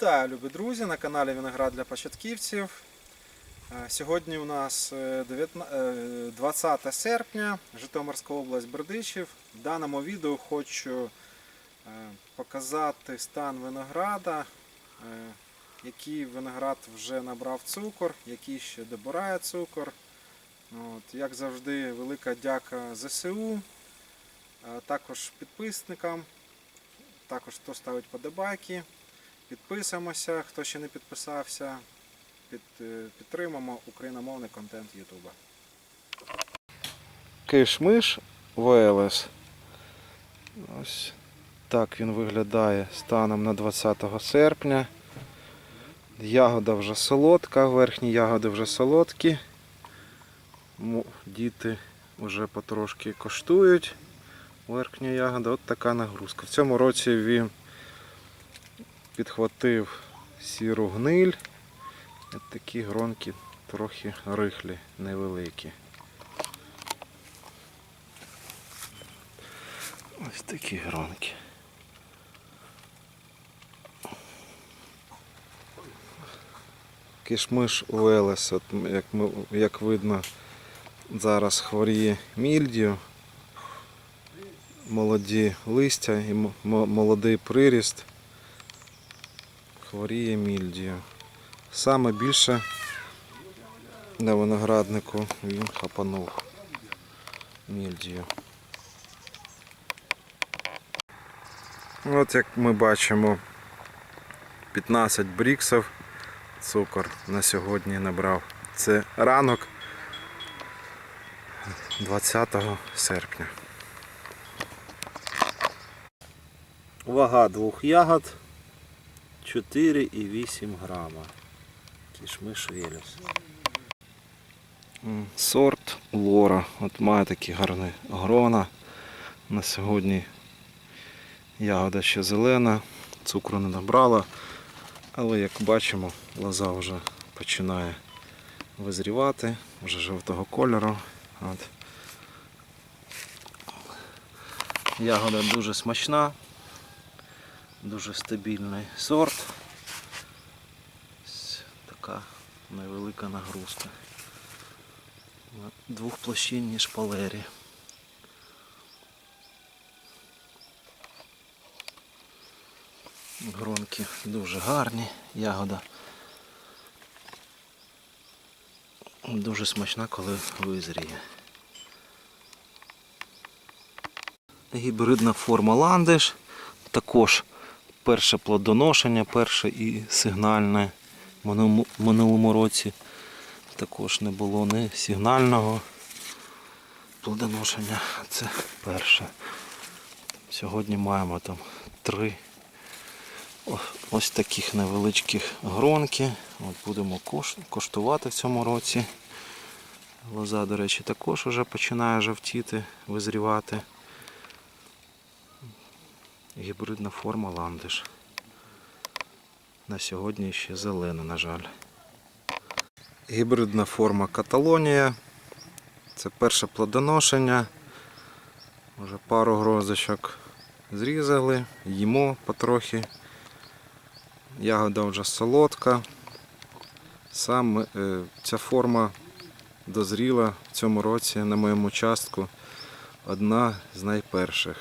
Вітаю, любі друзі, на каналі Виноград для початківців. Е, Сьогодні у нас е, 19 е, 20 серпня, Житомирська область Бердичів. В даному відео хочу е, показати стан винограда, е, який виноград вже набрав цукор, який ще добирає цукор. От, як завжди, велика дяка ЗСУ, також підписникам, також хто ставить подобайки. Підписуємося, хто ще не підписався. Під, е, підтримаємо україномовний контент Ютуба. Кишмиш ВЛС. Ось так він виглядає станом на 20 серпня. Ягода вже солодка, верхні ягоди вже солодкі. Діти вже потрошки коштують. Верхня ягода, от така нагрузка. В цьому році він підхватив сіру гниль. От такі гронки трохи рихлі, невеликі. Ось такі гронки. Кишмиш Велес, от як, ми, як видно, зараз хворіє мільдію. Молоді листя і молодий приріст хворіє мільдію. Саме більше на винограднику він хапанув мільдію. От як ми бачимо, 15 бріксів цукор на сьогодні набрав. Це ранок 20 серпня. Вага двох ягод 4,8 грама. Кішмиш Велес. Сорт Лора. От має такі гарні грона. На сьогодні ягода ще зелена, цукру не набрала, але як бачимо, лоза вже починає визрівати, вже жовтого кольору. От. Ягода дуже смачна, дуже стабільний сорт. Ось Така невелика нагрузка на двохплощинній шпалері. Гронки дуже гарні, ягода. Дуже смачна, коли визріє. Гібридна форма ландиш. Також перше плодоношення, перше і сигнальне в минулому- році також не було ні сигнального плодоношення. Це перше. Сьогодні маємо там три ось таких невеличких гронки. От будемо коштувати в цьому році. Лоза, до речі, також вже починає жовтіти, визрівати. Гібридна форма ландиш. На сьогодні ще зелена, на жаль. Гібридна форма Каталонія. Це перше плодоношення. Вже пару грозочок зрізали, їмо потрохи. Ягода вже солодка. Сам е, ця форма дозріла в цьому році на моєму участку. Одна з найперших,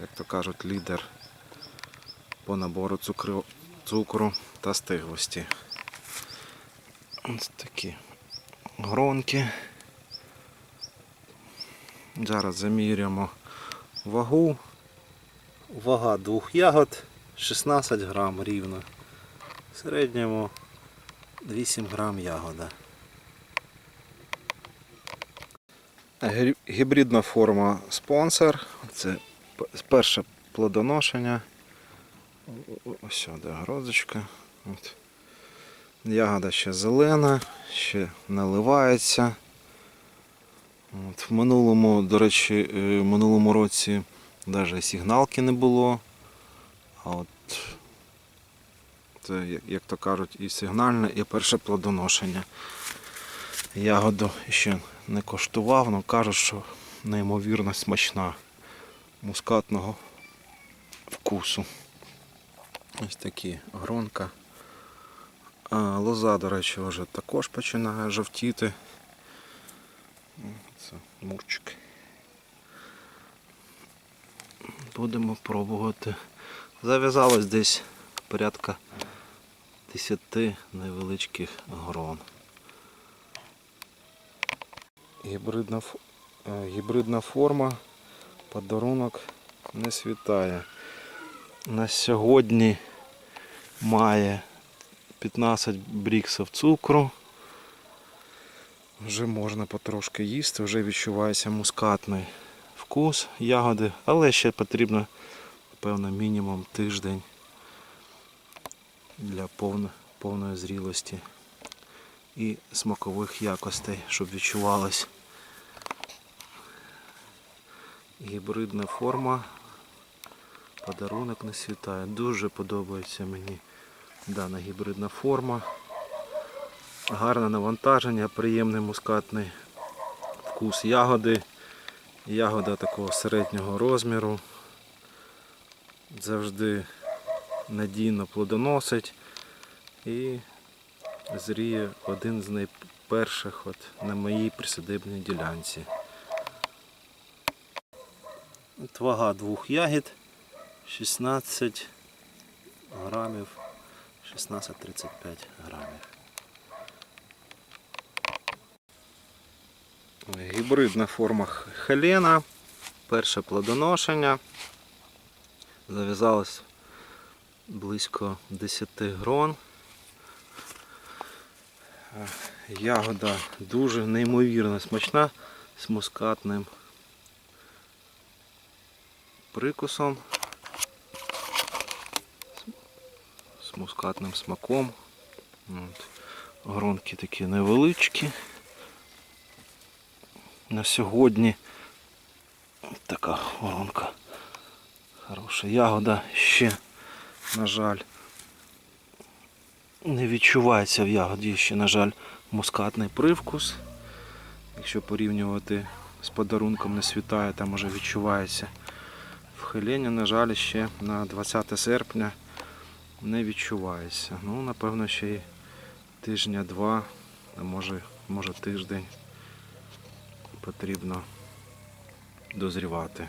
як то кажуть, лідер по набору цукру, цукру та стиглості. Ось такі гронки. Зараз заміряємо вагу. Вага двох ягод 16 грам рівно. В середньому 8 грам ягода. Гібридна форма спонсор. Це перше плодоношення. Ось сюди грозочка. От. Ягода ще зелена, ще наливається. От. В минулому, до речі, е, в минулому році навіть сигналки не було. А от це, як- то кажуть, і сигнальне, і перше плодоношення. Ягоду ще не коштував, але кажуть, що неймовірно смачна мускатного вкусу. Ось такі гронка. А, лоза, до речі, вже також починає жовтіти. Це мурчик. Будемо пробувати. Зав'язалось десь порядка 10 невеличких грон. Гібридна, е, гібридна форма, подарунок не світає. На сьогодні має 15 бріксів цукру. Вже можна потрошки їсти, вже відчувається мускатний вкус ягоди, але ще потрібно, напевно, мінімум тиждень для повної зрілості і смакових якостей, щоб відчувалось. Гібридна форма. Подарунок не світає. Дуже подобається мені дана гібридна форма. Гарне навантаження, приємний мускатний вкус ягоди. Ягода такого середнього розміру. Завжди надійно плодоносить і зріє один з найперших от на моїй присадибній ділянці. От вага двох ягід 16 грамів, 16-35 грамів. Гібридна форма Хелена. Перше плодоношення. Зав'язалось близько 10 грон. Ягода дуже неймовірно смачна з мускатним прикусом, з мускатним смаком. От. Гронки такі невеличкі. На сьогодні така воронка. Хороша ягода ще, на жаль, не відчувається в ягоді ще, на жаль, мускатний привкус. Якщо порівнювати з подарунком не світає, там уже відчувається. В на жаль, ще на 20 серпня не відчувається. Ну, напевно, ще й тижня-два, а може, може тиждень потрібно дозрівати.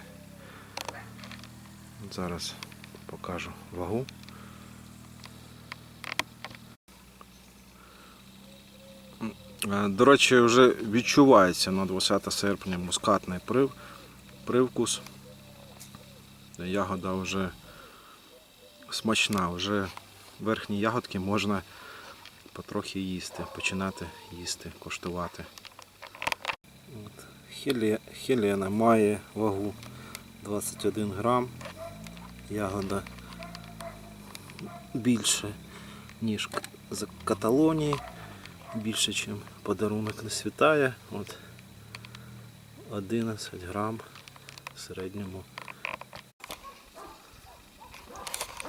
Зараз покажу вагу. Е, До речі, вже відчувається на 20 серпня мускатний прив, привкус. Ягода вже смачна, вже верхні ягодки можна потрохи їсти, починати їсти, коштувати. От. Хелена має вагу 21 грам. Ягода більше, ніж з Каталонії. Більше, ніж подарунок не світає. От 11 грам в середньому.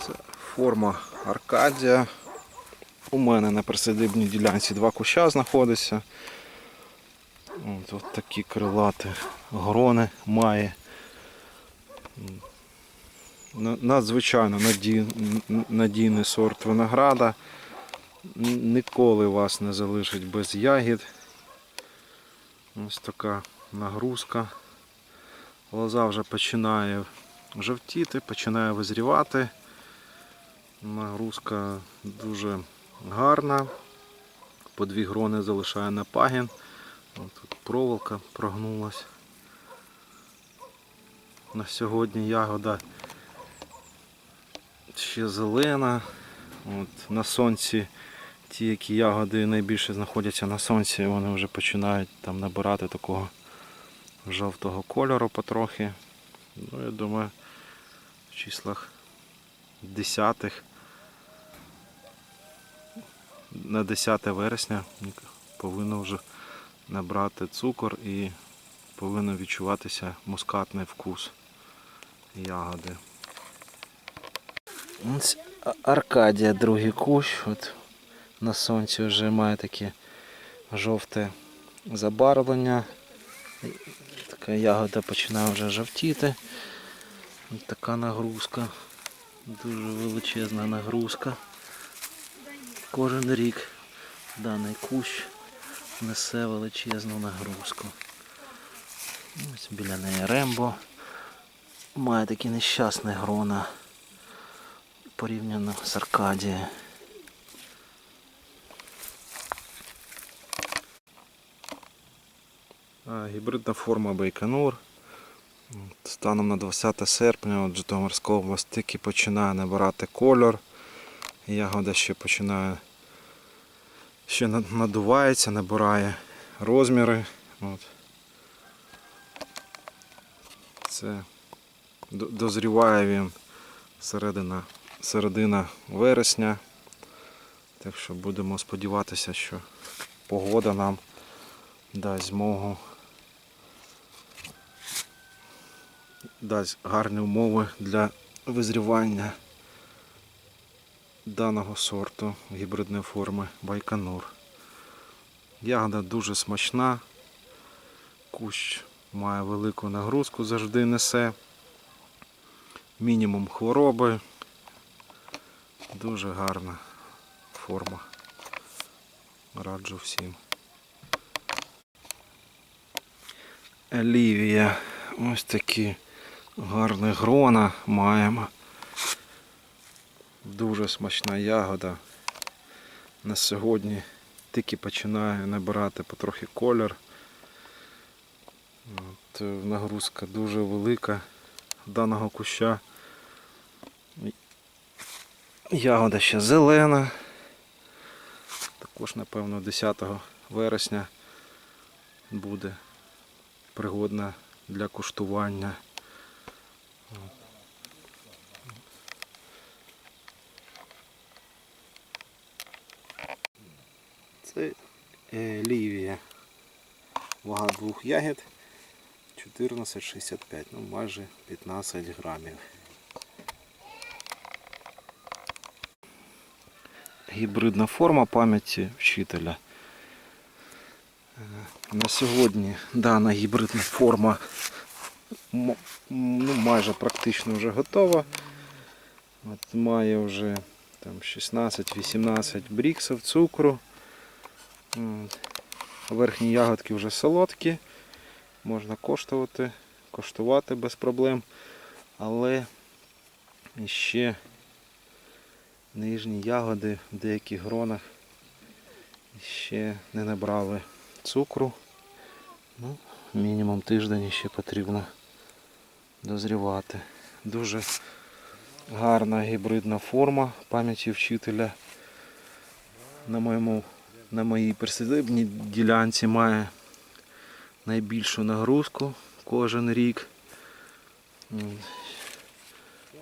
Це форма Аркадія. У мене на присадибній ділянці два куща знаходиться. От, от такі крилаті грони має. Надзвичайно надій, надійний сорт винограда. Ніколи вас не залишить без ягід. Ось така нагрузка. Лоза вже починає жовтіти, починає визрівати. Нагрузка дуже гарна. По дві грони залишає на пагін. Тут проволока прогнулась. На сьогодні ягода ще зелена. От, на сонці ті, які ягоди найбільше знаходяться на сонці, вони вже починають там набирати такого жовтого кольору потрохи. Ну, я думаю, в числах десятих на 10 вересня повинно вже набрати цукор і повинен відчуватися мускатний вкус ягоди. Ось Аркадія, другий кущ. От на сонці вже має таке жовте забарвлення. Така ягода починає вже жовтіти. Така нагрузка. Дуже величезна нагрузка. Кожен рік даний кущ несе величезну нагрузку. Ось біля неї Рембо. Має такі нещасні грона порівняно з Аркадією. Гібридна форма Байконур. Станом на 20 серпня от Житомирська область тільки починає набирати кольор. Ягода ще починає ще надувається, набирає розміри. От. Це дозріває він середина, середина вересня. Так що будемо сподіватися, що погода нам дасть змогу дасть гарні умови для визрівання даного сорту гібридної форми Байконур. Ягода дуже смачна, кущ має велику нагрузку, завжди несе, мінімум хвороби, дуже гарна форма. Раджу всім. Олівія. Ось такі гарні грона маємо. Дуже смачна ягода. На сьогодні тільки починає набирати потрохи колір. От, е, нагрузка дуже велика даного куща. Ягода ще зелена. Також, напевно, 10 вересня буде пригодна для куштування. Це е, лівія. Вага двох ягід 14,65, ну майже 15 грамів. гібридна форма пам'яті вчителя. Е, На сьогодні дана гібридна форма ну, майже практично вже готова. От має вже 16-18 бріксів цукру. Верхні ягодки вже солодкі, можна коштувати, коштувати без проблем. Але ще нижні ягоди в деяких гронах ще не набрали цукру. Ну, мінімум тиждень ще потрібно дозрівати. Дуже гарна гібридна форма пам'яті вчителя. На моєму на моїй присадибній ділянці має найбільшу нагрузку кожен рік.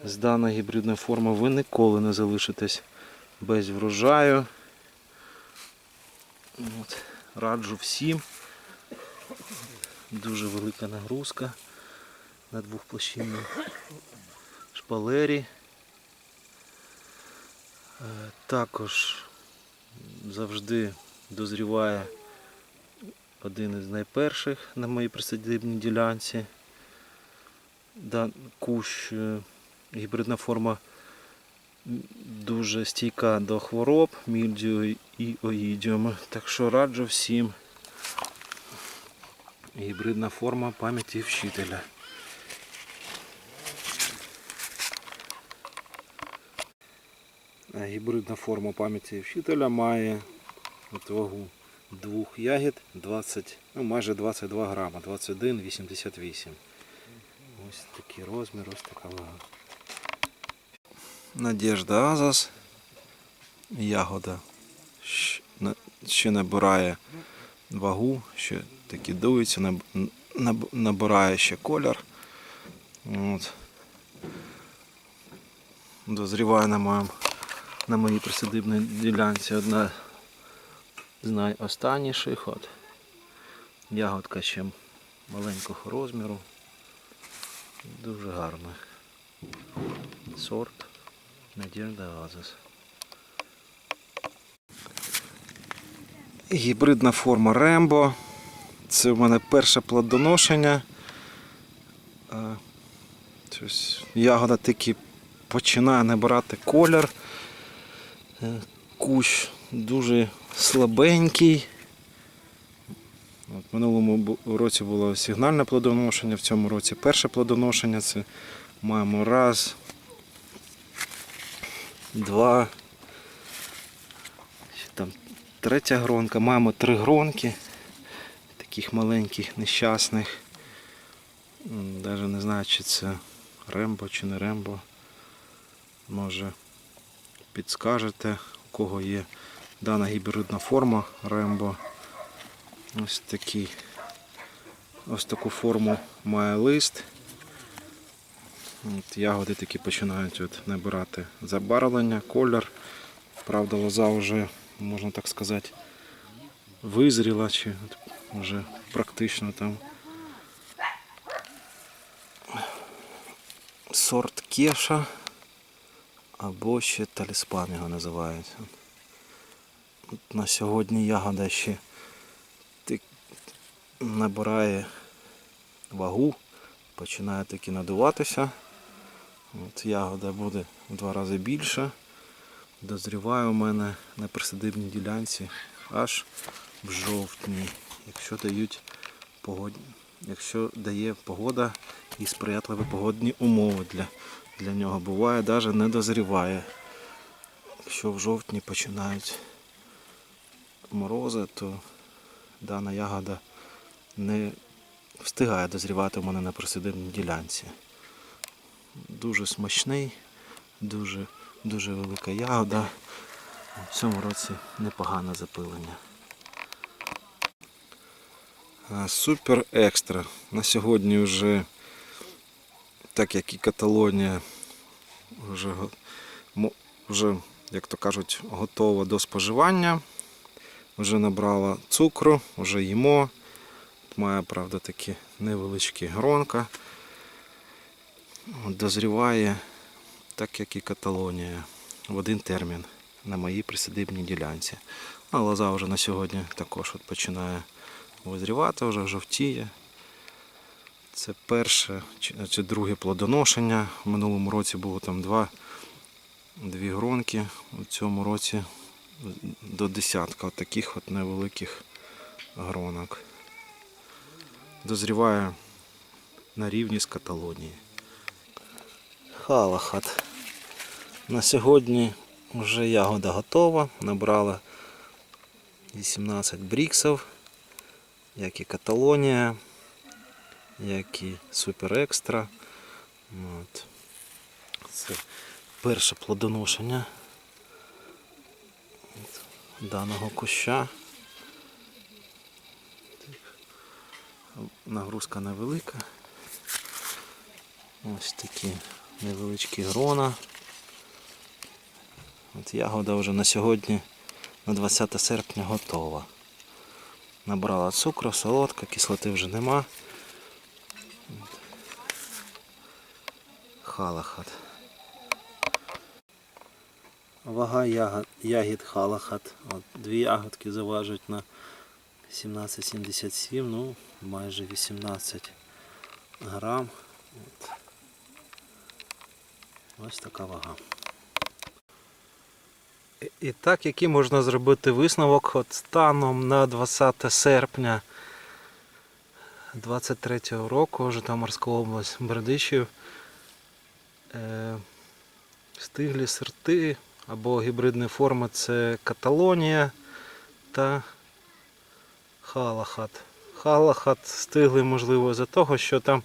З даної гібридної форми ви ніколи не залишитесь без врожаю. От, раджу всім. Дуже велика нагрузка на двохплощинній шпалері. Е, Також завжди дозріває один із найперших на моїй присадибній ділянці. Кущ е, гібридна форма дуже стійка до хвороб, мільдію і оїдіуму. Так що раджу всім гібридна форма пам'яті вчителя. Гібридна форма пам'яті вчителя має от вагу двох ягід 20, ну майже 22 грама, 21,88. Ось такий розмір, ось така вага. Надежда Азас. Ягода ще набирає вагу, ще таки дується, наб- наб- набирає ще колір. От. Дозріває на, моєму, на моїй присадибній ділянці одна з найостанніших. От. Ягодка ще маленького розміру. Дуже гарна. Сорт Надежда Азис. Гібридна форма Рембо. Це в мене перше плодоношення. Е, Ягода тільки починає набирати колір. Кущ дуже слабенький. От, минулому році було сигнальне плодоношення, в цьому році перше плодоношення. Це маємо раз, два. Там третя гронка. Маємо три гронки. Таких маленьких, нещасних. Навіть не знаю, чи це Рембо чи не Рембо. Може підскажете, у кого є дана гібридна форма Рембо. Ось такий. Ось таку форму має лист. От ягоди такі починають от набирати забарвлення, колір. Правда, лоза вже, можна так сказати, визріла, чи вже практично там сорт кеша або ще талісман його називають. От на сьогодні ягода ще набирає вагу, починає таки надуватися. От ягода буде в два рази більша. Дозріває у мене на присадибній ділянці аж в жовтні, якщо дають погодні, якщо дає погода і сприятливі погодні умови для, для нього. Буває, навіть не дозріває. Якщо в жовтні починають морози, то дана ягода не встигає дозрівати у мене на присадибній ділянці. Дуже смачний, дуже, дуже велика ягода. В цьому році непогане запилення. Супер екстра. На сьогодні вже, так як і Каталонія, вже, вже, як то кажуть, готова до споживання. Вже набрала цукру, вже їмо. Має, правда, такі невеличкі гронка. Дозріває, так як і Каталонія, в один термін на моїй присадибній ділянці. А лоза вже на сьогодні також от починає визрівати, вже жовтіє. Це перше чи, друге плодоношення. В минулому році було там два, дві гронки. У цьому році до десятка таких от невеликих гронок. Дозріває на рівні з Каталонії. Халахат. На сьогодні вже ягода готова. Набрала 18 бріксів, як і Каталонія, як і Супер Екстра. От. Це перше плодоношення даного куща. Нагрузка невелика. Ось такі невеличкі грона. От ягода вже на сьогодні, на 20 серпня, готова. Набрала цукру, солодка, кислоти вже нема. Халахат. Вага ягод, ягід халахат. От, дві ягодки заважать на 17,77, ну майже 18 грам. От. Ось така вага. І- І так, який можна зробити висновок от станом на 20 серпня 23 року, Житомирська область, Бердичів. Е, стиглі сорти або гібридні форми це Каталонія та Халахат. Халахат стиглий, можливо, за того, що там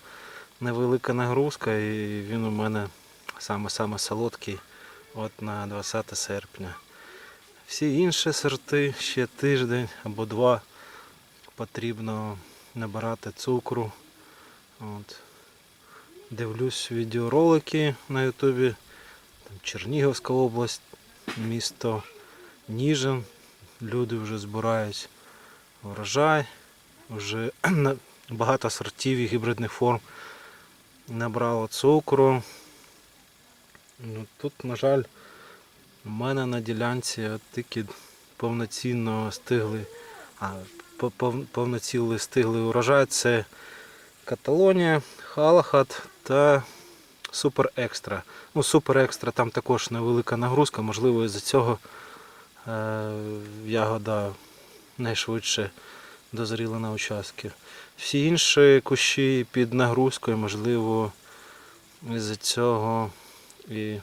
невелика нагрузка і він у мене саме-саме солодкий от на 20 серпня. Всі інші сорти ще тиждень або два потрібно набирати цукру. От. Дивлюсь відеоролики на Ютубі. Чернігівська область, місто Ніжин. Люди вже збирають врожай. Вже багато сортів і гібридних форм набрало цукру. Ну, тут, на жаль, у мене на ділянці тільки повноцінно стигли, а, по- пов- повноцінний стиглий урожай це Каталонія, Халахат та Супер Екстра. Ну, Супер Екстра там також невелика нагрузка, можливо, із-за цього Е, Ягода найшвидше дозріла на участки. Всі інші кущі під нагрузкою, можливо, із-за цього і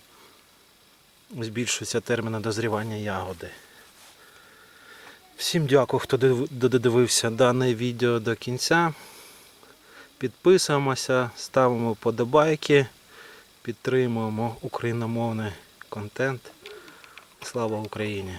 збільшується термін дозрівання ягоди. Всім дякую, хто додивився дане відео до кінця. Підписуємося, ставимо подобайки, підтримуємо україномовний контент. Слава Україні!